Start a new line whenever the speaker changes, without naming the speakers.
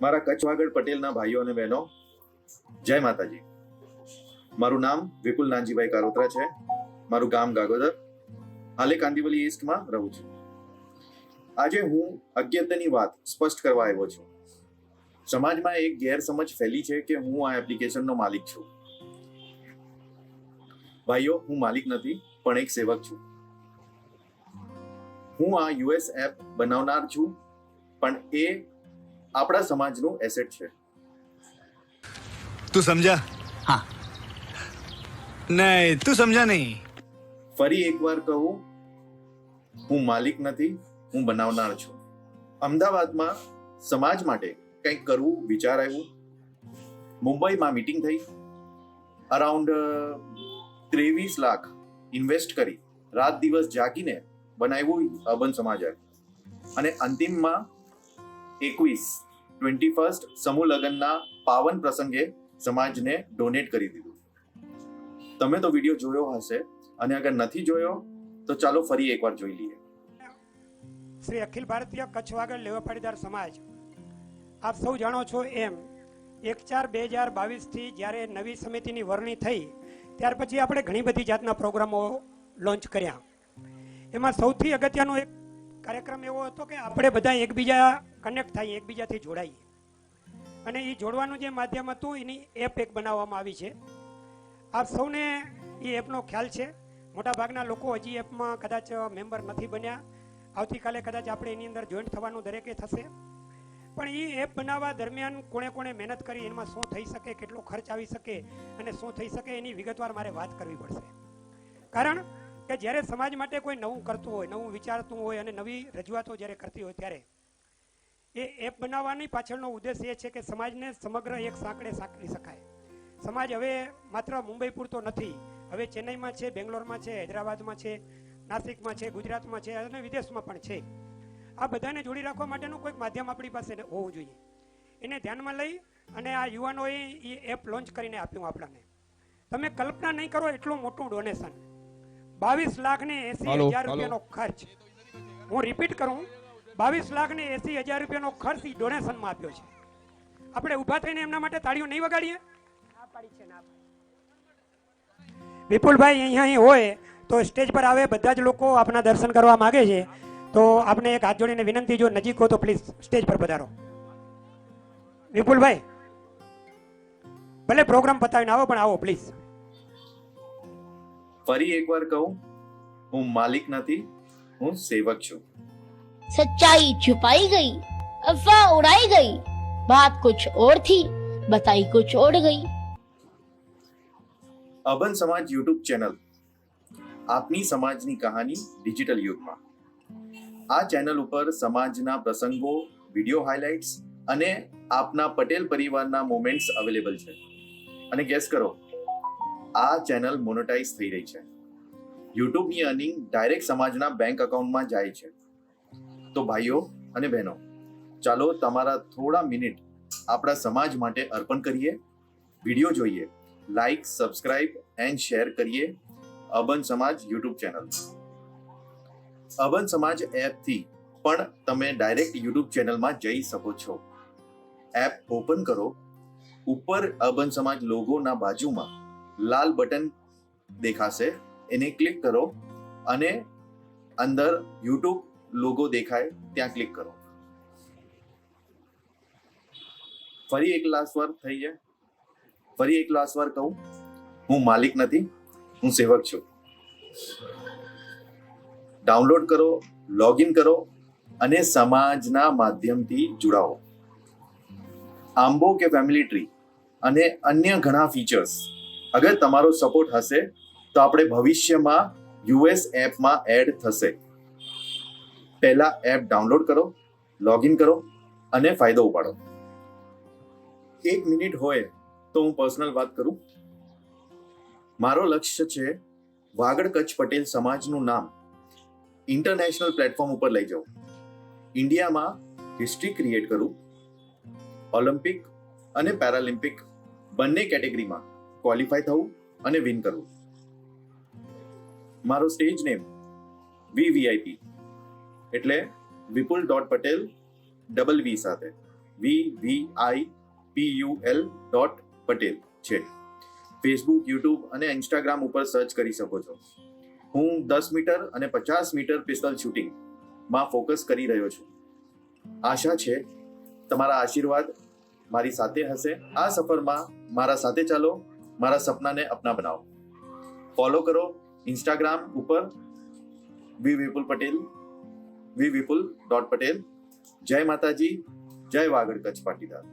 મારા કચ્છવાગઢ પટેલના ભાઈઓ અને બહેનો, જય માતાજી. મારું નામ વિપુલ નાનજીભાઈ કારોત્રા છે. મારું ગામ ગાગોદર. હાલે કાંદીવલી ઈસ્ટમાં રહું છું. આજે હું અગત્યની વાત સ્પષ્ટ કરવા આવ્યો છું. સમાજમાં એક ગેરસમજ ફેલી છે કે હું આ એપ્લિકેશનનો માલિક છું. ભાઈઓ, હું માલિક નથી, પણ એક સેવક છું. હું આ યુએસ એપ બનાવનાર છું, પણ એ આપણા સમાજનું એસેટ છે.
તું સમજા?
હા.
નહીં તું સમજા નહીં.
ફરી એકવાર કહું હું માલિક નથી હું બનાવનાર છું. અમદાવાદમાં સમાજ માટે કંઈક કરવું વિચાર આવ્યો. મુંબઈમાં મીટિંગ થઈ. અરાઉન્ડ ત્રેવીસ લાખ ઇન્વેસ્ટ કરી. રાત દિવસ જાગીને બનાવ્યું અર્બન સમાજ અને અંતિમમાં એકવીસ ટ્વેન્ટી ફર્સ્ટ સમૂહ લગ્નના પાવન પ્રસંગે સમાજને ડોનેટ કરી દીધું. તમે તો વીડિયો જોયો હશે અને અગર નથી જોયો, તો ચાલો ફરી એકવાર જોઈ લઈએ.
શ્રી અખિલ ભારતીય કચ્છ વાગડ લેવા પાટીદાર સમાજ, આપ સૌ જાણો છો એમ, એક ચાર બે હજાર બાવીસથી જ્યારે નવી સમિતિની વરણી થઈ, ત્યાર પછી આપણે ઘણી બધી જાતના પ્રોગ્રામો લોન્ચ કર્યા. એમાં સૌથી અગત્યનો એક કાર્યક્રમ એવો હતો કે આપણે બધા એકબીજા કનેક્ટ થાય, એકબીજાથી જોડાઈએ. અને એ જોડવાનું જે માધ્યમ હતું, એની એપ એક બનાવવામાં આવી છે. આપ સૌને એ એપનો ખ્યાલ છે. મોટાભાગના લોકો હજી એપમાં કદાચ મેમ્બર નથી બન્યા. આવતીકાલે કદાચ આપણે એની અંદર જોઈન્ટ થવાનું દરેકે થશે. પણ એ એપ બનાવવા દરમિયાન કોણે કોણે મહેનત કરી, એમાં શું થઈ શકે, કેટલો ખર્ચ આવી શકે અને શું થઈ શકે, એની વિગતવાર મારે વાત કરવી પડશે. કારણ કે જ્યારે સમાજ માટે કોઈ નવું કરતું હોય, નવું વિચારતું હોય અને નવી રજૂઆતો જ્યારે કરતી હોય ત્યારે, એ એપ બનાવવાની પાછળનો ઉદ્દેશ એ છે કે સમાજને સમગ્ર એક સાંકળે સાંકળી શકાય. સમાજ હવે માત્ર મુંબઈ પૂરતો નથી. હવે ચેન્નઈમાં છે, બેંગ્લોરમાં છે, હૈદરાબાદમાં છે, નાસિકમાં છે, ગુજરાતમાં છે અને વિદેશમાં પણ છે. આ બધાને જોડી રાખવા માટેનું કોઈક માધ્યમ આપણી પાસે હોવું જોઈએ. એને ધ્યાનમાં લઈ અને આ યુવાનોએ એ એપ લોન્ચ કરીને આપ્યું આપણને. તમે કલ્પના નહીં કરો એટલું મોટું ડોનેશન બાવીસ લાખ ને એસી હજાર રૂપિયાનો ખર્ચ. હું રિપીટ કરું. બાવીસ લાખ ને એસી હજાર રૂપિયાનો ખર્ચ ઈ ડોનેશનમાં આપ્યો છે. આપણે ઊભા થઈને એમના માટે તાળીઓ નહીં વગાડીએ? ના પાડી છે ના પાડી. વિપુલભાઈ અહીંયા અહીં હોય તો સ્ટેજ પર આવે બધા જ લોકો આપના દર્શન કરવા માંગે છે. તો આપણે એક હાથ જોડીને વિનંતી જો નજીક હો તો પ્લીઝ સ્ટેજ પર પધારો. વિપુલભાઈ ભલે પ્રોગ્રામ પતાવીને આવો પણ આવો પ્લીઝ
ફરી એકવાર કહું હું માલિક નથી હું સેવક છું
सच्चाई छुपाई गई अफवाह उड़ाई गई बात कुछ और थी बताई कुछ और गई
અબન સમાજ યુટ્યુબ ચેનલ આપની સમાજની કહાની ડિજિટલ યુગમાં આ ચેનલ ઉપર સમાજના પ્રસંગો વિડીયો હાઇલાઇટ્સ અને આપના પટેલ પરિવારના મોમેન્ટ્સ અવેલેબલ છે અને ગેસ કરો આ ચેનલ મોનેટાઇઝ થઈ રહી છે. યુટ્યુબની અર્નિંગ ડાયરેક્ટ સમાજના બેંક અકાઉન્ટમાં જાય છે. તો ભાઈઓ અને બહેનો, ચાલો તમારા થોડા મિનિટ આપણા સમાજ માટે અર્પણ કરીએ. વીડિયો જોઈએ, લાઈક, સબસ્ક્રાઇબ એન્ડ શેર કરીએ. અબન સમાજ યુટ્યુબ ચેનલ. અબન સમાજ એપથી પણ તમે ડાયરેક્ટ યુટ્યુબ ચેનલમાં જઈ શકો છો. એપ ઓપન કરો. ઉપર અબન સમાજ લોગોના બાજુમાં લાલ બટન દેખાશે. એને ક્લિક કરો અને અંદર યુટ્યુબ લોગો દેખાય, ત્યાં ક્લિક કરો. ફરી એક લાસ્ટ વાર થઈ જાય. ફરી એક લાસ્ટ વાર કહું. હું માલિક નથી, હું સેવક છું. ડાઉનલોડ કરો, લોગિન કરો અને સમાજના માધ્યમથી જોડાઓ. આંબો કે ફેમિલી ટ્રી અને અન્ય ઘણા ફીચર્સ અગર તમારો સપોર્ટ હશે, તો આપણે ભવિષ્યમાં યુએસ એપમાં એડ થશે. પહેલા એપ ડાઉનલોડ કરો લોગિન કરો અને ફાયદો ઉપાડો. એક મિનિટ હોય તો હું પર્સનલ વાત કરું. મારો લક્ષ્ય છે વાગડ કચ્છ પટેલ સમાજનું નામ ઇન્ટરનેશનલ પ્લેટફોર્મ ઉપર લઈ જાઉં ઇન્ડિયામાં હિસ્ટ્રી ક્રિએટ કરું ઓલિમ્પિક અને પેરાલિમ્પિક બંને કેટેગરીમાં ક્વોલિફાય થવું અને વિન કરવું. મારો સ્ટેજ નેમ વીવીઆઈપી એટલે Vipul dot Patel double V સાથે. V V I P U L dot Patel છે. ફેસબુક યુટ્યુબ અને ઇન્સ્ટાગ્રામ ઉપર સર્ચ કરી શકો છો. હું દસ મીટર અને પચાસ મીટર પિસ્તલ શૂટિંગમાં ફોકસ કરી રહ્યો છું. આશા છે તમારા આશીર્વાદ મારી સાથે હશે. આ સફરમાં મારા સાથે ચાલો. મારા સપનાને અપના બનાવો ફોલો કરો ઇન્સ્ટાગ્રામ ઉપર V Vipul Patel V Vipul dot Patel જય માતાજી જય વાગડ કચ્છ પાટીદાર